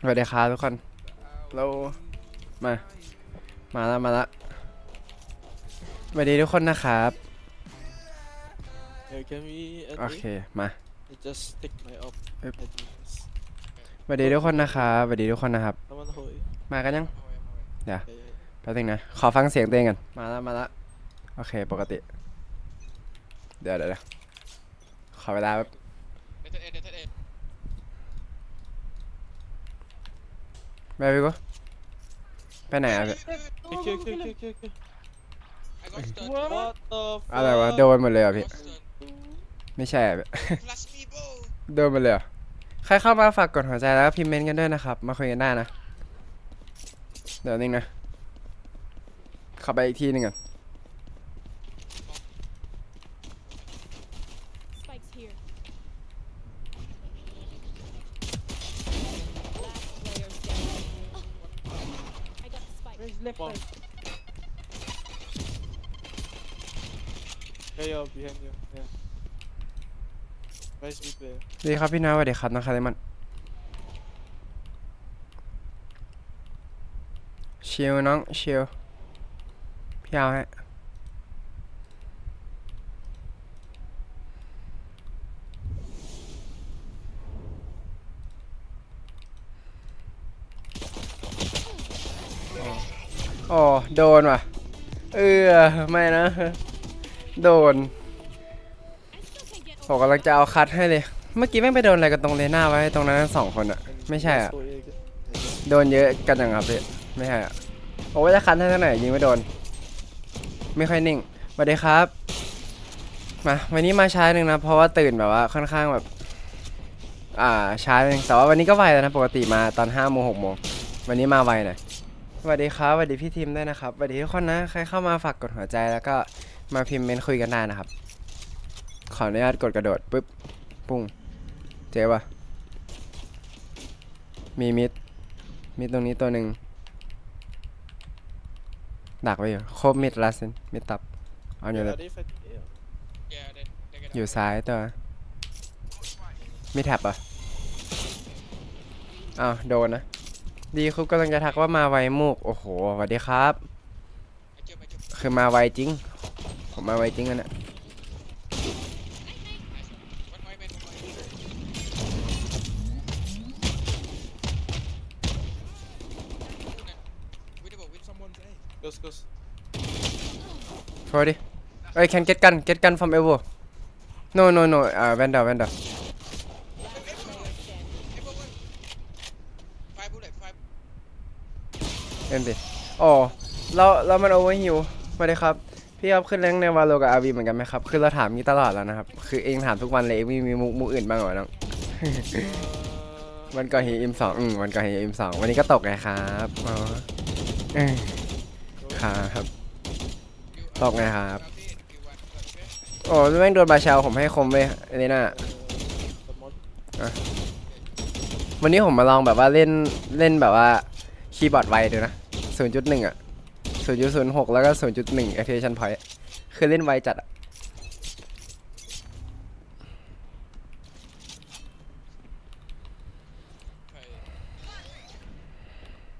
สวัสดีครับทุกคน เรา มา มาแล้วมาแล้วสวัสดีทุกคนนะครับ Hey, can we at โอเค มา I just stick my up Yep. at this. สวัสดีทุกคนนะครับสวัสดีทุกคนนะครับ Naman ho eh. มากันยัง Yeah, yeah. แป๊บนึงนะ ขอฟังเสียงตัวเองกัน มาแล้วมาแล้วโอเค ปกติ เดี๋ยวเดี๋ยวเดี๋ยวขอเวลาแป๊บ เดทเอ็ดเดทเอ็ด ไปพี่กูไปไหนอะพี่ Okay, okay, okay, okay, okay, okay. ไอ้ก็สเตอร์ What the อะไรวะโดนหมดเลยเหรอะพี่ไม่ใช่อะพี่พลัสมีโบโดนหมดเลยเหรอใครเข้ามาฝากกดหัวใจแล้วก็พิมพ์เมนต์กันด้วยนะครับ มาคุยกันได้นะ เดี๋ยวนึงนะเข้าไปอีกที่หนึงก่อน Spike's here. Last player standing. I got the spike. Where's left Bomb. side? Yeah, yeah, behind you. Yeah. Nice mid player. สวัส ดีครับพี่น้าสวัสดีครับน้องคาร์เลมันเชิลน้องเชิลพี่เอาให้โอ้โดนว่ะ เออไม่นะ โดน I still can't get ผมกำลังจะเอาคัดให้เลย เมื่อกี้แม่งไปโดนอะไรกันตรงเลน่าไว้ตรงนั้นสองคนอะไม่ใช่อะโดนเยอะกันยังครับพี่ไม่ใช่อะผมว่าจะคัดให้เท่าไหร่ยิงไม่โดน ไม่ค่อยนิ่งสวัสดีครับ มาวันนี้มาช้าหนึ่งนะ เพราะว่าตื่นแบบว่าค่อนข้างแบบ อ่าช้าหนึ่งแต่ว่าวันนี้ก็ไวแล้วนะปกติมาตอนห้าโมงหกโมงวันนี้มาไวหน่อยสวัสดีครับสวัสดีพี่ทีมด้วยนะครับสวัสดีทุกคนนะใครเข้ามาฝากกดหัวใจแล้วก็มาพิมพ์เมนคุยกันได้นะครับ ขออนุญาตกดกระโดดปุ๊บปุ้ง เจ๊ปะมีมิด มิดตรงนี้ตัวหนึ่ง ดักไว้อยู่ โคบมิดลาสินมิดตับ เอาอยู่ Yeah, เลย they fight A. แย่เดทเดทอยู่ซ้ายตัว มีแท็บอะ อ้าว โดนนะ ดีคุปกำลังจะทักว่ามาไวมูก โอ้โหสวัสดีครับคือมาไวจริง ผมมาไวจริงอันนี้ย ฟอดิเอ้ย can get gun get gun from elbow no no no อ่า vendor vendor เอเวอร์วันเลตไฟเอ็นดิอ๋อเราเรามันโอเวอร์ฮิวสวัสดีครับ พี่ครับขึ้นแรงในวาโลกับอาวีเหมือนกันไหมครับ คือเราถามนี้ตลอดแล้วนะครับ คือเองถามทุกวันเลยเองมีมีมุกมุกอื่นบ้างเหรอน้อง Uh, วันก่อนเฮียอิมสองอืมวันก่อนเฮียอิมสองวันนี้ก็ตกไงครับ อ๋อครับ ตกไงครับโอ้แม่งโดนบาเชลผมให้คมไปเลยน่ะวันนี้ผมมาลองแบบว่าเล่นเล่นแบบว่าคีย์บอร์ดไวดูนะ 0.1 อะ 0.06 แล้วก็ 0.1 activation point คือเล่นไวจัดอะ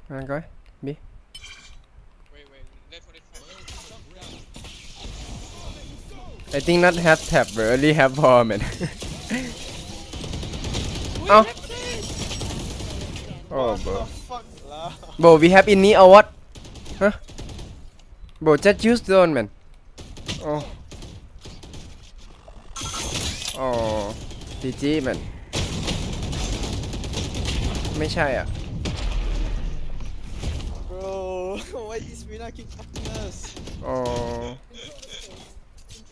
งั้นก็ I think not have tab bro only have ball man เอ้า oh What bro the fuck lah? bro we have in knee or what huh bro just use zone man oh oh GG man ไม่ใช่อ่ะ Bro, why is Mina keep fucking us? อ๋อ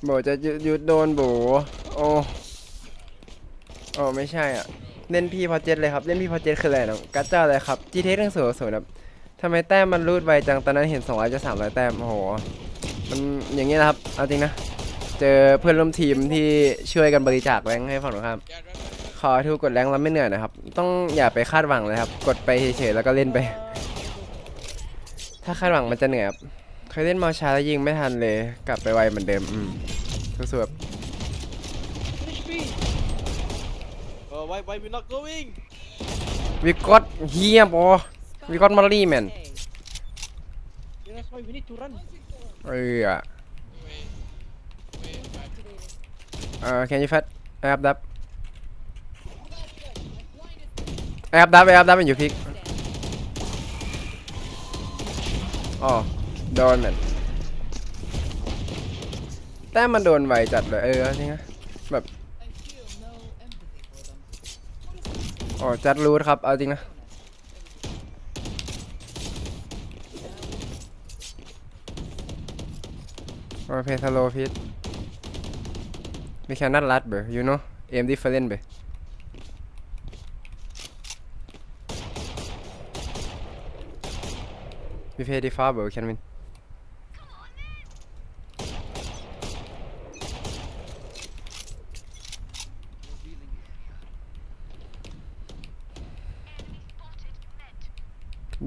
โบจะหยุดโดนโบโอ้โอ้ไม่ใช่อะ เล่นพี่พอเจ็ตเลยครับ เล่นพี่พอเจ็ตคืออะไรน้องกัจจ้าอะไรครับ GT เรื่องสูงสูงครับทำไมแต้มมันรูดไวจัง ตอนนั้นเห็น200จะ300แต้ม โอ้โห มันอย่างนี้นะครับ เอาจริงนะ เจอเพื่อนร่วมทีมที่ช่วยกันบริจาคแรงให้ฝั่งตรงข้ามขอทูกดแรงแล้วไม่เหนื่อยนะครับ ต้องอย่าไปคาดหวังเลยครับ กดไปเฉยๆแล้วก็เล่นไป ถ้าคาดหวังมันจะเหนื่อยครับ เคยเล่นมาช้าแล้วยิงไม่ทันเลย กลับไปไวเหมือนเดิมอืม สู้ๆแบบ Finish B. Uh, why, why we not going? we got here bro we got Molly man A. Yeah, that's why we need to run. เอออะ Wait. Wait, five. เออ can you fat แอบดับแอบดับแอบดับมันอยู่พิกอ๋อโดนมัน แต่มันโดนไวจัดเลยเออจริงนะแบบ I feel no empathy for them. อ๋อจัดรูทครับ เอาจริงนะโอเพสโลพิท we cannot last bro you know aim different bro we play the far bro can win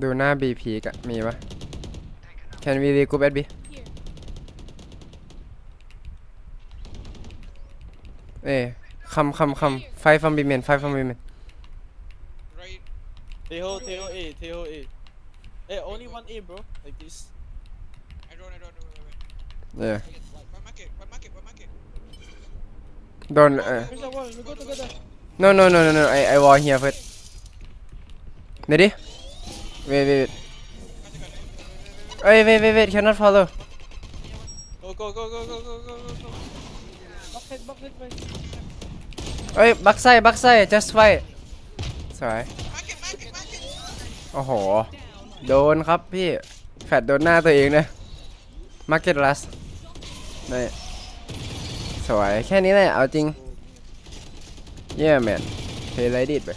ดูหน้า BP กะมีปะ can we regroup at B เอ้คำคำคำไฟฟอมบีเมนไฟฟอมบีเมน Right. Teho, Teho A, Teho A. Hey, only one A, bro. Like this. I don't, I don't, wait, wait, wait. เออ One market, one market, one market. โดนเออ Where's that one? We go together. no no no no no I I wall here first เ Wait, wait, wait. Wait, wait, wait, wait. Cannot follow. Go, go, go, go, go, go, go, go. Backside, backside, backside. Wait, backside, backside. Just fight. Sorry. โอ้โห โดนครับพี่ แฟดโดนหน้าตัวเองนะมาร์เก็ตลัสนี่สวย แค่นี้แหละ เอาจริง เยี่ยมแมนเพลย์ไรดิดไป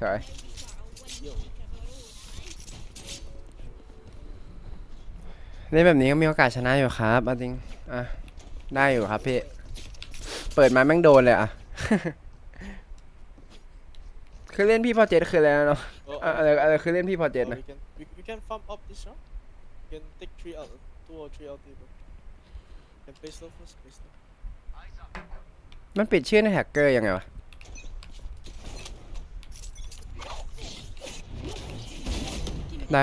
สวย เล่นแบบนี้ก็มีโอกาสชนะอยู่ครับเอาจริงอะได้อยู่ครับพี่ เปิดมาแม่งโดนเลยอะ คือเล่นพี่พอเจ็ดคืออะไรนะเนาะ Oh, อะอะไรอะไรคือเล่นพี่พอเจ็ด oh, นะ we can, we, we can farm up this round. We can take three out, two or three out here, bro. Can play slow first, play slow. มันปิดชื่อในแฮกเกอร์ยังไงวะ ได้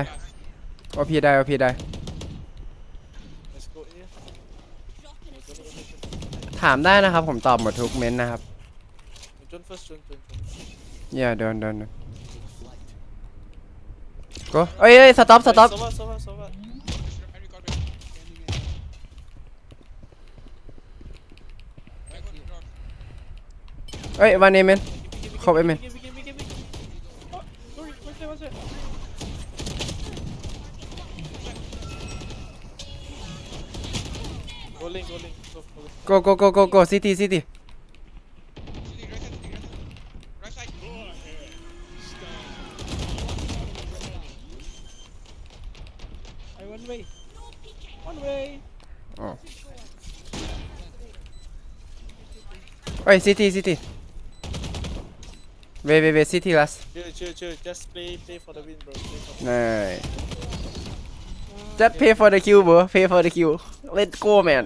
โอพีได้โอพีได้ Let's go A. Go, go, go, go, go. ถามได้นะครับ ผมตอบหมดทุกเม้นต์นะครับ John first, John, John, John. อย่าโดนโดนโดนก็เอ้ยเอ้ยสต็อปสต็อป Sova, Sova, Sova. I record it. I got it, drop. เอ้ยวันนี้เมน Khóc em Give, give, give, give, give, give. Oh, sorry, one sec, one sec. Go link, go link. Go, go, link. go, go, go, go, go. City. One way. One way. Oh. Oi, city, city. Wait, wait, wait, city last. Chill, chill, chill. Just play, play for the win, bro. Play for the win. Alright. Just pay for the kill, bro. Pay for the kill. Let's go man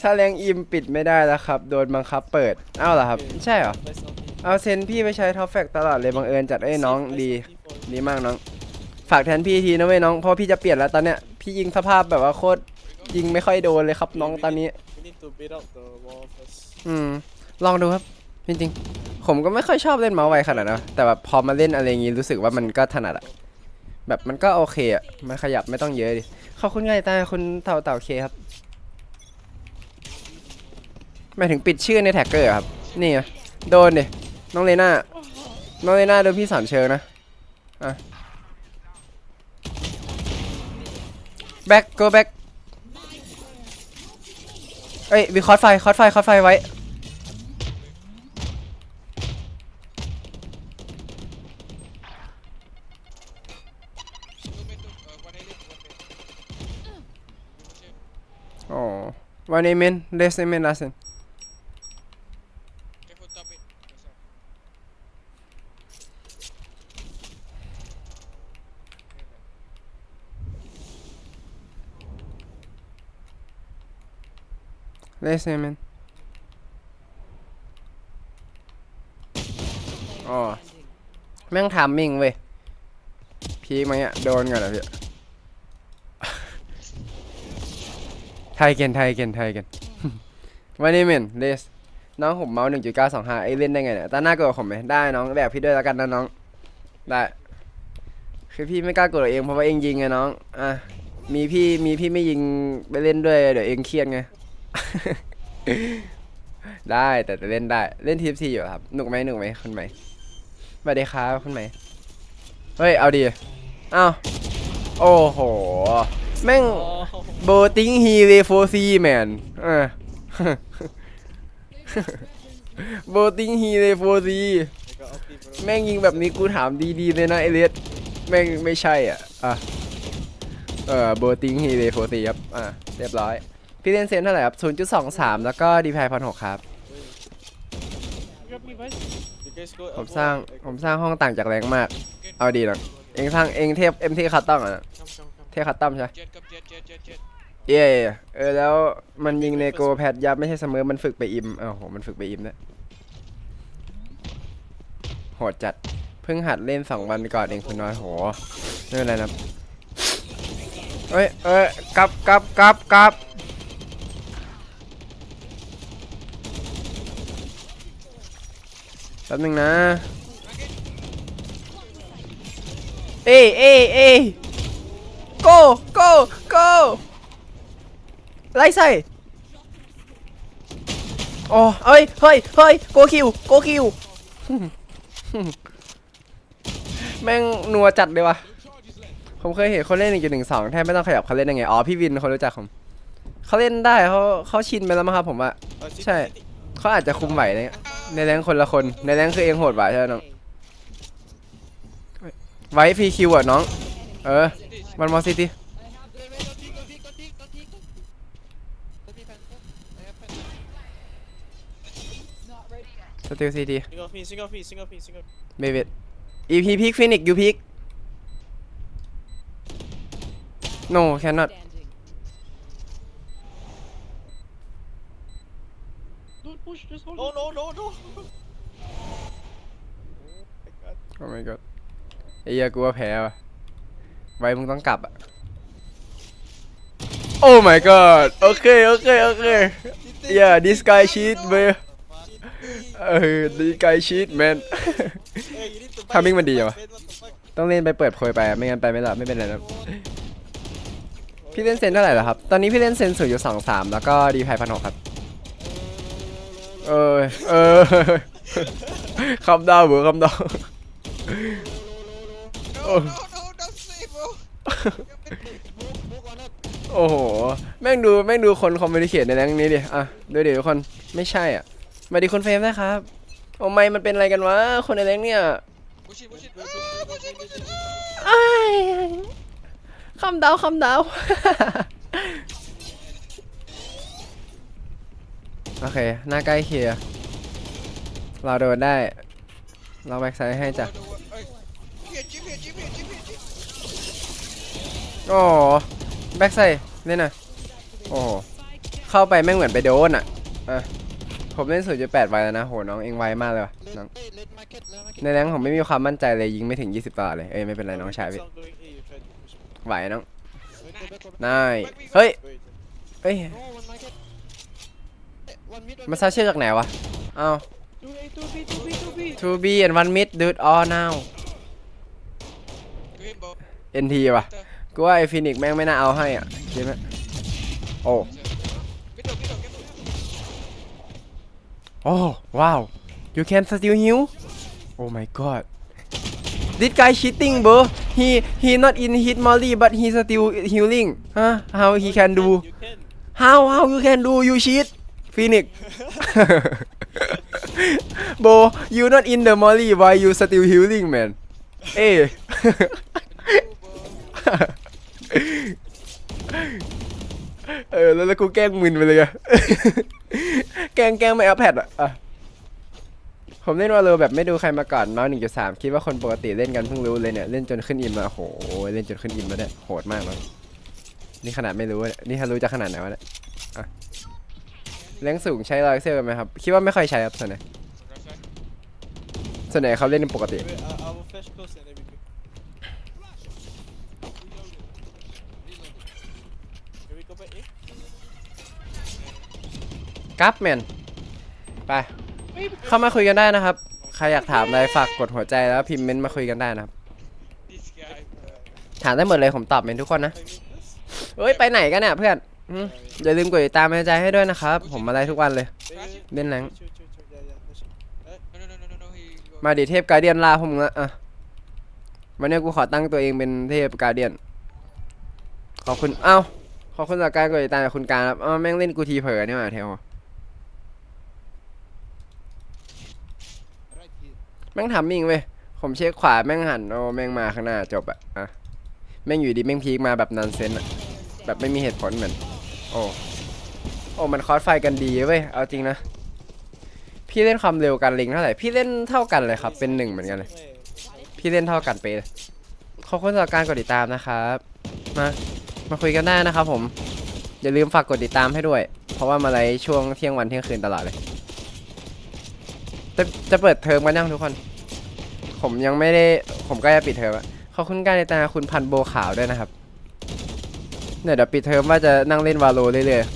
ถ้าแรงอิมปิดไม่ได้แล้วครับ โดนบังคับเปิดเอ้าเหรอครับ ใช่เหรอ Nice one. เอาเซนพี่ไปใช้ท็อปแฟกตลอดเลยบังเอิญจัดเอ้ยน้องดี ดีมากน้อง ฝากแทนพี่ทีนะเว้ยน้อง เพราะพี่จะเปลี่ยนแล้วตอนเนี้ย พี่ยิงสภาพแบบว่าโคตรยิงไม่ค่อยโดนเลยครับน้องตอนนี้ We need to beat out the wall first. อืม ลองดูครับ จริงๆ ผมก็ไม่ค่อยชอบเล่นเมาส์ไวขนาดนั้นนะแต่แบบพอมาเล่นอะไรอย่างงี้รู้สึกว่ามันก็ถนัดอะ แบบมันก็โอเคอะมันขยับไม่ต้องเยอะดิขอบคุณไงตาคุณเต่าเต่าเคครับหมายถึงปิดชื่อในแท็กเกอร์ครับ นี่ไงโดนดิ น้องเลน่า น้องเลน่าโดนพี่สอนเชิงนะ อะ back go back เอ้ยวิคอร์ดไฟ คอร์ดไฟ คอร์ดไฟไว้ One amen, less amen, nothing. Less amen. Oh. แม่งถามมิงเว้ย พีกไหมอะโดนก่อนอะพี่ ไทยเกนไทยเกนไทยเกนวันนี้เมนเลสน้องผมเมาส์หนึ่งจุดเก้าสองห้าไอ้เล่นได้ไงเนี่ยตาหน้ากดกับผมไหมได้น้องแบกพี่ด้วยแล้วกันนะน้อง ได้คือพี่ไม่กล้ากดกับเองเพราะว่าเองยิงไงน้อง อะ มีพี่มีพี่ไม่ยิงไปเล่นด้วยเดี๋ยวเองเครียดไง ได้แต่จะเล่นได้เล่นทีฟซีอยู่ครับหนุกไหมหนุกไหมคุณไหมสวัสดีครับคุณไหมเฮ้ยเอาดีอ้าวโอ้โห แม่ง Oh. โบติงฮีเรโฟซีแมนเออโบติงฮีเรโฟซี I got ulti, bro. แม่งยิงแบบนี้กูถามดีๆเลยนะเอเลียสแม่งไม่ใช่อะอะเออโบติงฮีเรโฟซีครับอะเรียบร้อย พี่เล่นเซนเท่าไหร่ครับ 0.23 แล้วก็ดีพายพันหกครับ Grab me, guys. You guys go ผม elbow, สร้าง I ผม go- สร้างห้องต่างจากแรงมาก เอาดีหรอกเองสร้างเองเทพเอ็มทีคัตตอมอะ Come, come, come. เทพคัตตอมใช่ไหมเจ็ดกับเจ็ดเจ็ดเจ็ดเจ็ดเย่เออแล้วมันยิงในโกแพดยับไม่ใช่เสมอมันฝึกไปอิมอ้าวโหมันฝึกไปอิมนะโหดจัดเพิ่งหัดเล่นสองวันก่อนเองคุณน้อยโหไม่เป็นไรนะครับเอ้ยเอ้ยกลับกลับกลับกลับแป๊บนึงนะ เอ้ยเอ้ยเอ้ย go go go ไล่ใส่โอ้เอ้ยเฮ้ยเฮ้ยโกคิวโกคิวแม่งนัวจัดเลยวะผมเคยเห็นคนเล่นหนึ่งจุดหนึ่งสองแทบไม่ต้องขยับเขาเล่นยังไง อ๋อ พี่วินเขารู้จักผมเขาเล่นได้เขาเขาชินไปแล้วมั้งครับผมว่า Uh, city, Sorry. city. เขาอาจจะคุมไหวในในแรงคนละคน ในแรงคือเองโหดกว่าใช่ไหมน้อง ไว้ฟรีคิวอะน้อง เออ มันมอซิตี้สติลซีที Sing off me, sing off me, sing off me, sing off me. เบเบดอีพีพิกฟินิกยูพิก no cannot Standing. Don't push, just hold No, no, no, no. oh my god. oh my god ไอ้เหี้ยกูว่าแพ้ว่ะ ไว้มึงต้องกลับอะ oh my god โอเค โอเค โอเค yeah this guy cheat man เออ this guy cheat man Hey, you need to buy Timing it, มันดี man, ว่ะ what the fuck? ต้องเล่นไปเปิดโพยไปอะไม่งั้นไปไม่หลับไม่เป็นไรนะพี่เล่นเซนเท่าไหร่แล้วครับ ตอนนี้พี่เล่นเซนสูงอยู่สองสามแล้วก็ดีพายพันหกครับ เออ เออคำดาวเบือคำดาว no no no don't say bro โอ้โห แม่งดูแม่งดูคนคอมมิวนิเคชในแรงนี้ดิ อะดูดิทุกคน ไม่ใช่อะ มาดีคนเฟรมนะครับ โอ้ไม่มันเป็นอะไรกันวะ คนในแรงเนี่ย push it push it อ่า push it push it อ้ายคำดาวคำดาว โอเค หน้าใกล้เคลียร์เราโดนได้ เราแบ็กไซด์ให้จ้ะ โอ้แบ็กไซด์เล่นน่อยโอ้เข้าไปแม่งเหมือนไปโดนอะอะผมเล่น 0.8ไวแล้วนะ โห น้องเองไวมากเลยน้องเล่นเล้วมาร์เก็ตในแรงผมไม่มีความมั่นใจเลยยิงไม่ถึง 20ตลอดเลย เอ้ยไม่เป็นไรน้องชายพี่ไหวน้องนายเฮ้ย เฮ้ย มาซาเชื่อจากไหนวะ เอา Two A, two B, two B, two B. 2 B and 1 mid dude all now NT ว่ะ กูว่าไอฟินิกแม่งไม่น่าเอาให้อะคิดไหมโอ้โอ้ว้าว you can still heal oh my god this guy cheating bro he he not in hit molly but he still healing huh how he can do how how you can do you cheat Phoenix bro you not in the molly why you still healing man เอ้ เออแล้วแล้วกูแกล้งมึนไปเลยอะ แกล้งแกล้งไม่อัพแพดอะอะผมเล่นวาโลแบบไม่ดูใครมาก่อนเมาส์หนึ่งจุดสามคิดว่าคนปกติเล่นกันเพิ่งรู้เลยเนี่ย เล่นจนขึ้นอิมมาโหเล่นจนขึ้นอิมแล้วเนี่ยโหดมากเลยนี่ขนาดไม่รู้เนี่ยนี่ถ้ารู้จะขนาดไหนวะเนี่ยอะแรงสูงใช้รอยเซลไหมครับ คิดว่าไม่ค่อยใช้ครับส่วนไหนส่วนไหนเขาเล่นปกติ Wait, I, I will flash close and everything. Can we go back A? กับแมนไป เข้ามาคุยกันได้นะครับ ใครอยากถามอะไรฝากกดหัวใจแล้วพิมพ์เมนต์มาคุยกันได้นะครับ ถามได้หมดเลยผมตอบเมนทุกคนนะเอ้ยไปไหนกันเนี่ยเพื่อนอืมอย่าลืมกดติดตามเป็นกำลังใจให้ด้วยนะครับ ผมมาไลฟ์ทุกวันเลย เล่นแรงมาดิเทพกาเดียนลาพวกมึงละอะวันนี้กูขอตั้งตัวเองเป็นเทพกาเดียน ขอบคุณ เอ้า ขอบคุณสำหรับการกดติดตามจากคุณการครับอ้าวแม่งเล่นกูทีเผลอนี่หว่าเทล แม่งทำมิ่งเว้ยผมเช็คขวาแม่งหันโอ้แม่งมาข้างหน้าจบอะอะแม่งอยู่ดีแม่งพีคมาแบบนันเซนอะแบบไม่มีเหตุผลเหมือน โอ้โอ้มันคอสไฟกันดีเว้ยเอาจริงนะพี่เล่นความเร็วกันลิงเท่าไหร่พี่เล่นเท่ากันเลยครับ เป็นหนึ่งเหมือนกันเลยพี่เล่นเท่ากันไปเลยขอบคุณสำหรับการกดติดตามนะครับมามาคุยกันได้นะครับผมอย่าลืมฝากกดติดตามให้ด้วย เพราะว่ามาไลฟ์ช่วงเที่ยงวันเที่ยงคืนตลอดเลย จะจะเปิดเทอมกันยังทุกคน ผมยังไม่ได้ ผมก็จะปิดเทอมอะขอบคุณการติดตาคุณพันโบขาวด้วยนะครับ เนี่ยเดี๋ยวปิดเทอมว่าจะนั่งเล่นวาโลเรื่อยๆ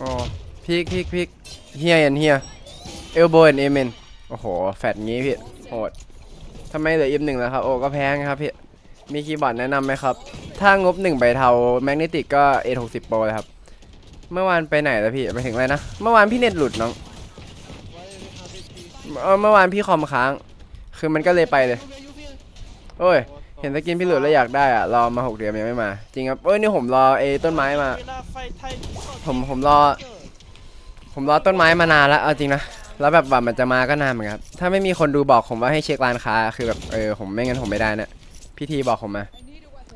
อ๋อพีกพีกพีกเฮียยันเฮียเอลโบนเอเมนโอ้โห แฟดงี้พี่โหดทำไมเหลืออิมหนึ่งแล้วครับ โอ้ก็แพงครับพี่ มีคีย์บอร์ดแนะนำไหมครับ ถ้างบหนึ่งใบเทาแมกเนติกก็ A60 Pro เลยครับ เมื่อวานไปไหนแล้วพี่ไปถึงอะไรนะ เมื่อวานพี่เน็ตหลุดน้องเออเมื่อวานพี่คอมค้าง คือมันก็เลยไปเลย โอ้ย เห็นสกินพี่หลุดแล้วอยากได้อะรอมาหกเดือนยังไม่มา จริงครับเอ้ยนี่ผมรอไอ้ต้นไม้มา ผมผมรอ ผมรอต้นไม้มานานแล้วเอาจริงนะ แล้วแบบว่ามันจะมาก็นานเหมือนกันครับ ถ้าไม่มีคนดูบอกผมว่าให้เช็คร้านค้า คือแบบเออผมไม่งั้นผมไม่ได้นะ พี่ทีบอกผมมา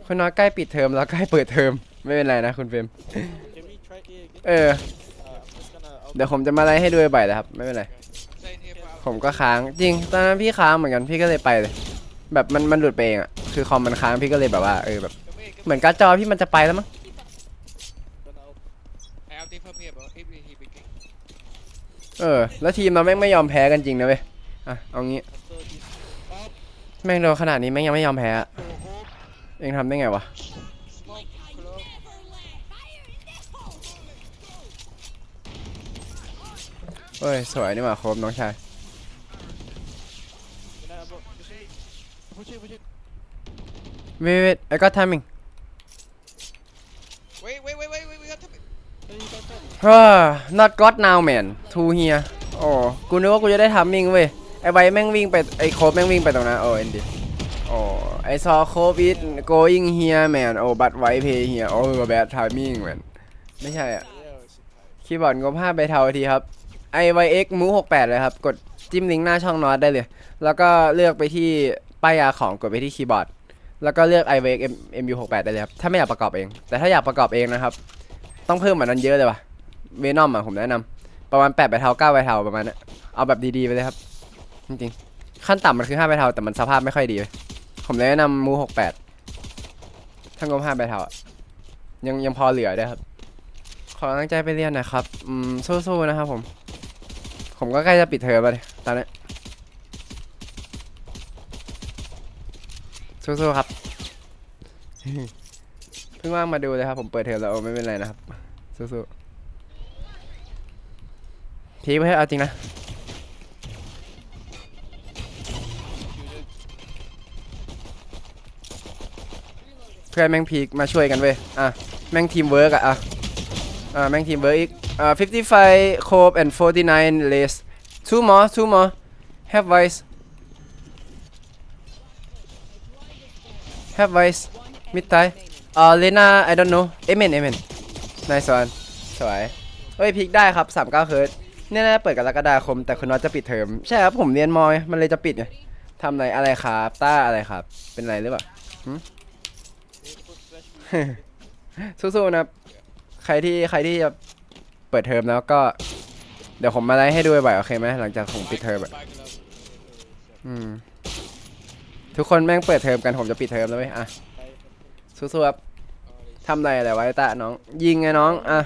คุณน้อยใกล้ปิดเทอมแล้วใกล้เปิดเทอมไม่เป็นไรนะคุณเฟรมเออ เดี๋ยวผมจะมาไล่ให้ดูบ่อยๆเลยครับ ไม่เป็นไร ผมก็ค้างจริง ตอนนั้นพี่ค้างเหมือนกันพี่ก็เลยไปเลย แบบมันมันหลุดไปเองอะคือคอมมันค้างพี่ก็เลยแบบว่าเออแบบเหมือนการ์ดจอพี่มันจะไปแล้วมั้งเออ แล้วทีมเราแม่งไม่ยอมแพ้กันจริงนะเว้ยอะเอางี้ แม่งโดนขนาดนี้แม่งยังไม่ยอมแพ้อะเองทำได้ไงวะ Smoke, club. เฮ้ย สวยนี่หว่าโครบน้องชาย Can I about push it? Push it, push it. เวทเวทไอ้ก็ทำมิง Wait, wait, wait, wait, wait. We got to. Hey, you got that? เฮ้อ not god now man two here โอ้กูนึกว่ากูจะได้ทำมิงเว้ย ไอ้ไวแม่งวิ่งไปไอ้โคบแม่งวิ่งไปตรงนั้นโอ้เอ็นดีโอ้ไอ้ซอโคบ is going here man โอ้บัตไวเพย์ here โอ้ bad timing man ไม่ใช่อะคีย์บอร์ดงบ5ใบเทาทีครับ iYX m o 68เลยครับ กดจิ้มลิงก์หน้าช่องนอตได้เลย แล้วก็เลือกไปที่ป้ายยาของกดไปที่คีย์บอร์ด แล้วก็เลือก iYX M- MU68 ได้เลยครับ ถ้าไม่อยากประกอบเอง แต่ถ้าอยากประกอบเองนะครับ ต้องเพิ่มเหมือนนั้นเยอะเลยว่ะเวนอมอะผมแนะนำประมาณ8ใบเทา9ใบเทาประมาณนั้นเอาแบบดีๆไปเลยครับ จริงๆขั้นต่ำมันคือ5ใบเทาแต่มันสภาพไม่ค่อยดีเลยผมเลยแนะนำมู68ถ้างบ5ใบเทายังยังพอเหลือด้วยครับ ขอกำลังใจไปเรียนหนะครับ อืมสู้ๆนะครับผม ผมก็ใกล้จะปิดเทอมแล้วตอนนี้สู้ๆครับเพิ่งว่างมาดูเลยครับ ผมเปิดเทอมแล้วโอ้ไม่เป็นไรนะครับสู้ๆพีคไปเถอเอาจริงนะ เพื่อนแม่งพีคมาช่วยกันเว้ย อะ แม่งทีมเวิร์กอะ อ่าแม่งทีมเวิร์กอีก อ่า55 cope and 49 less two more two more have vice have vice mid t i อ่าเลน่า I don't know amen amen nice one สวยเฮ้ยพลิกได้ครับ39เคิร์ดเนี่ยน่าจะเปิดกรกฎาคม แต่คุณน็อตจะปิดเทอม ใช่ครับ ผมเรียนมอยมันเลยจะปิดไงทำอะไรอะไรครับ ต้าอะไรครับ เป็นไรหรือเปล่า สู้ๆนะครับ ใครที่ใครที่จะเปิดเทอมแล้วก็ เดี๋ยวผมมาไลฟ์ให้ดูบ่อยๆโอเคไหมหลังจากผมปิดเทอมอะ Bye, club. อืม ทุกคนแม่งเปิดเทอมกันผมจะปิดเทอมแล้วเว้ยอะ Bye. สู้ๆครับ Alright. ทำอะไรอะไรไวะไอ้ตาน้อง ยิงไงน้อง อะ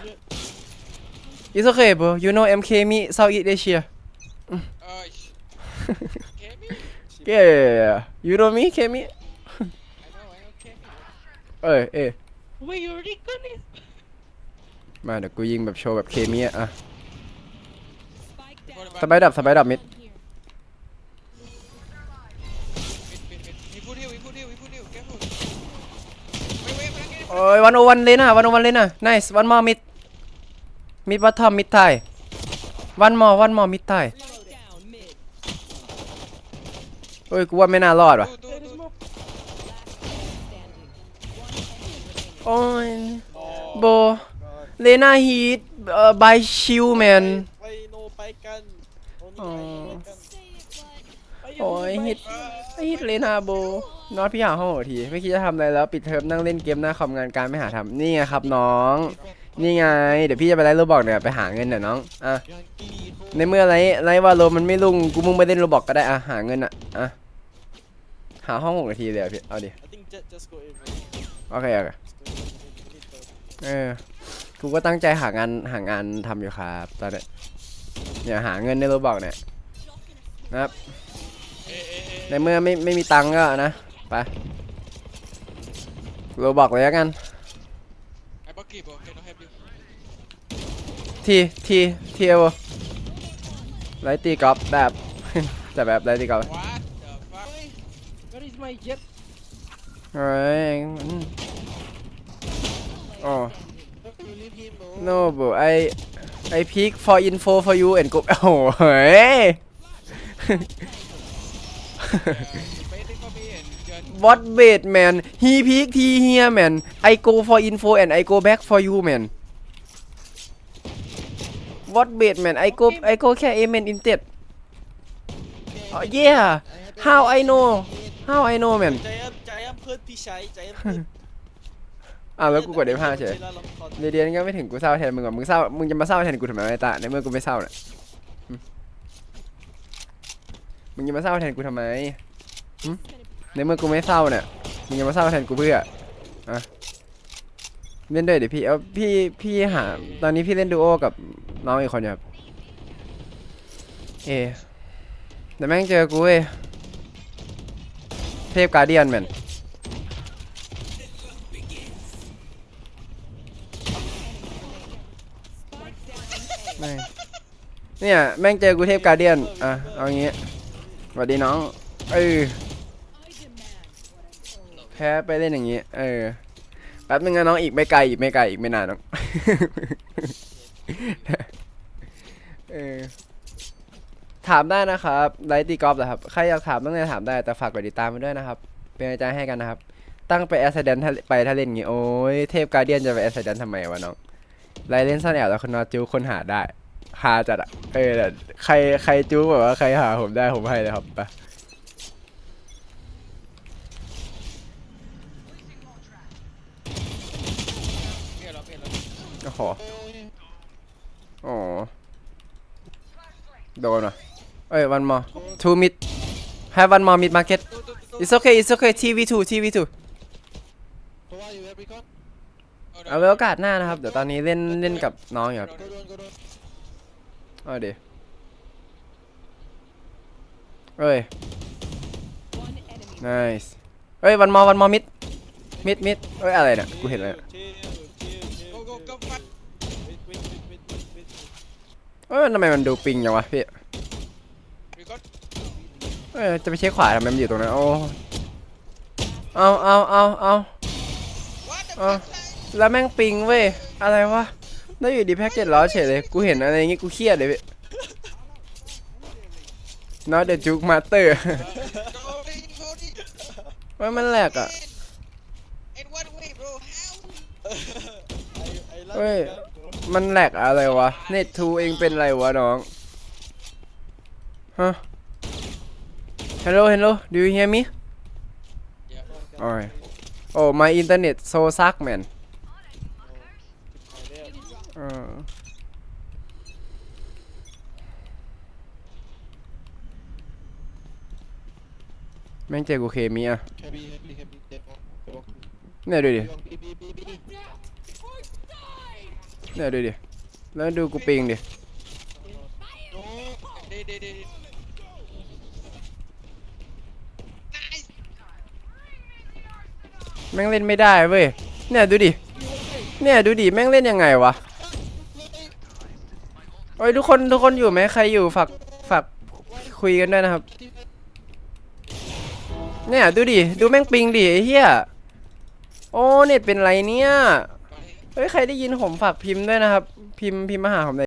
It's okay bro you know MK me Southeast Asia Uh, sh- Kemi? yeah you know me Kemi I know, I know Kemi. เอ้ยเอ้ย Wait, you already got it? มาเดี๋ยวกูยิงแบบโชว์แบบเคมีอะอะ Spike down. สบายดับสบายดับมิด Here. Mid, mid, mid. He put heal, he put heal, he put heal. Careful. Wait, wait, I'm getting โอ้ยวันโอวันเลยนะวันโอวันเลยนะ nice one more mid mid bottom mid thigh one more one more mid thigh Spike down mid. เฮ้ยกูว่าไม่น่ารอดว่ะ Two, two, There is two. โอ้ย Oh, โบ God. เลน่าฮีทเอ่อบายชิวแมนไปโนไปกันโอ้อ๋อนี่ไปกัน Say it, but ไปโอ้ยไปฮิตกันฮีทเลน่าโบนอตพี่หาห้องหัวทีไม่คิดจะทำอะไรแล้วปิดเทอมนั่งเล่นเกมหน้าคอมงานการไม่หาทำนี่ไงครับน้อง นี่ไง เดี๋ยวพี่จะไปไล่โรบอกเนี่ยไปหาเงินเดี๋ยวน้องอะในเมื่อไรไรวาโลมันไม่ลุ่งกูมึงไปเล่นโรบอกก็ได้อะหาเงินอะอะหาห้องหกนาทีเลยอะพี่เอาดิ I think Jet just go in bro. โอเคโอเค Just go in. We need the- เออ กูก็ตั้งใจหางานหางานทำอยู่ครับ ตอนเนี้ยเนี่ยหาเงินในโรบอกเนี่ยนะครับ Eh, eh, eh. ในเมื่อไม่ไม่มีตังค์ก็นะ ไปโรบอกเลยแล้วกัน I bucky, bro. Cannot help you. ทีทีทีเอวไลตีกอล์ฟแบบ แต่แบบไลตีกอล์ฟ What the fuck? Where is my jet? เฮ้ยอืม Oh. You leave him bro. no bro I I pick for info for you and go โอ้โหเฮ้ย Yeah, you waiting for me and you're what bait man he pick he here man I go for info and I go back for you man what bait man I go I go แค่ amen instead oh yeah how I know how I know man ใจแอนใจแอนเพื่อนพี่ชายใจแอนเพื่อน อ้าวแล้วกูกด F5 เฉยจล่าลำคอญเรียนก็ไม่ถึงกูเศร้าแทนมึงอะมึงเศร้ามึงจะมาเศร้าแทนกูทำไมไอ้ตาในเมื่อกูไม่เศร้าเนี่ยหึมึงจะมาเศร้าแทนกูทำไมหึในเมื่อกูไม่เศร้าเนี่ยมึงจะมาเศร้าแทนกูเพื่ออะเล่นด้วยเดี๋ยวพี่เอาพี่พี่หาตอนนี้พี่เล่นดูโอกับน้องอีกคนอยู่ครับเอแต่แม่งเจอกูเว้ยเทพการเดียนแมน ไม่ เนี่ย แม่งเจอกูเทพการเดียน อะ เอางี้สวัสดีน้อง เออ แพ้ไปเล่นอย่างงี้ เออ แป๊บนึงนะน้องอีกไม่ไกลอีกไม่ไกลอีกไม่นานน้อง เออ ถามได้นะครับไลท์ตีกอล์ฟเหรอครับ ใครอยากถามต้องเลยถามได้แต่ฝากกดติดตามไปด้วยนะครับ เป็นกำลังใจให้กันนะครับ ตั้งไปแอสเซเดนไปถ้าเล่นงี้ โอ้ยเทพการเดียนจะไปแอสเซเดนทำไมวะน้องไลท์เล่นซ่อนแอบแล้วคนนอจิวคนหาได้ หาจัดอะเออแต่ใครใครจู๊แบบว่าใครหาผมได้ผมให้เลยครับไป here, look, here, look. โอ้โหโอ้โหโดนว่ะเอ้ย one more two mid have one more mid market Two, two, two. it's okay it's okay TV2 TV2 เพราะว่าอยู่แอฟริกอน Oh, no. เอาไว้โอกาสหน้านะครับ เดี๋ยวตอนนี้เล่นเล่นกับน้องอยู่ครับ เอาดิเฮ้ย nice เฮ้ยวันมอวันมอมิดมิดมิดเฮ้ยอะไรเนี่ยกูเห็นแล้วเอ้ยทำไมมันดูปิงอย่างวะพี่เอ้ยจะไปเช็คขวาทำไมมันอยู่ตรงนั้นโอ้เอาเอาเอาเอาเอาแล้วแม่งปิงเว้ยอะไรวะ แล้วอยู่ดีแพ็กเกจล้อเฉยเลย กูเห็นอะไรอย่างงี้กูเครียดเลยพี่ not the juke master Go, in, go, in. ว่ามันแหลกอะ In what way, bro? How? I I love เฮ้ย you guys, bro. มันแหลกอะไรวะ เน็ตทูเองเป็นไรวะน้อง ฮะ hello hello do you hear me Yeah. alright oh my internet so suck man เออแม่งเจอกูเคมีอะแคบีแคบีแคบีเจ็ดโมงเนี่ยดูดิ บีบีบีบีเนี่ยดูดิ แล้วดูกูปิงดิแม่งเล่นไม่ได้เว้ย เนี่ยดูดิ เนี่ยดูดิแม่งเล่นยังไงวะโอ้ยทุกคนทุกคนอยู่ไหมใครอยู่ฝากฝากคุยกันด้วยนะครับ เนี่ยดูดิดูแม่งปิงดิไอ้เหี้ยโอ้เน็ตเป็นไรเนี่ยเฮ้ยใครได้ยินผมฝากพิมพ์ด้วยนะครับ พิมพ์พิมพ์มาหาผมเลย